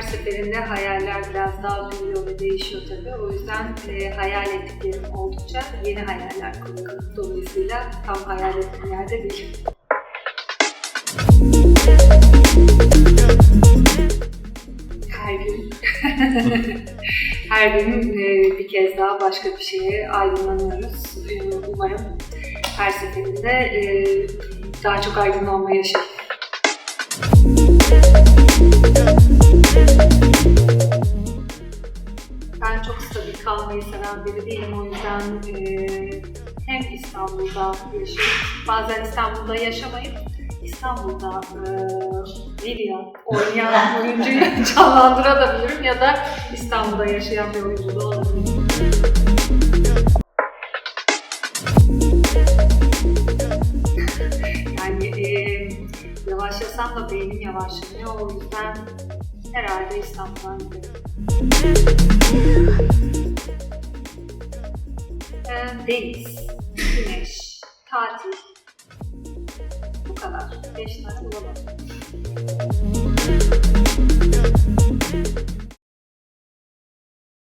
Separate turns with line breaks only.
Her seferinde hayaller biraz daha büyüyor ve değişiyor tabii. O yüzden e, hayal ettiklerim oldukça yeni hayaller kuruyorum. Dolayısıyla tam hayal ettiğim yerde değilim. Her gün her gün e, bir kez daha başka bir şeye aydınlanıyoruz. E, Umarım her seferinde e, daha çok aydınlanma yaşarım. Ben çok stabil kalmayı seven biri değilim. O yüzden e, hem İstanbul'da yaşıyorum, bazen İstanbul'da yaşamayıp İstanbul'da e, Lilya oynayan oyuncuyu canlandırabilirim ya da İstanbul'da yaşayan bir oyuncu da olabilir. Yavaşlasam da beynim yavaşlamıyor. O yüzden herhalde İstanbul'dan giderim. Ee, deniz, güneş, tatil. Bu kadar. Beş tane bulamadım.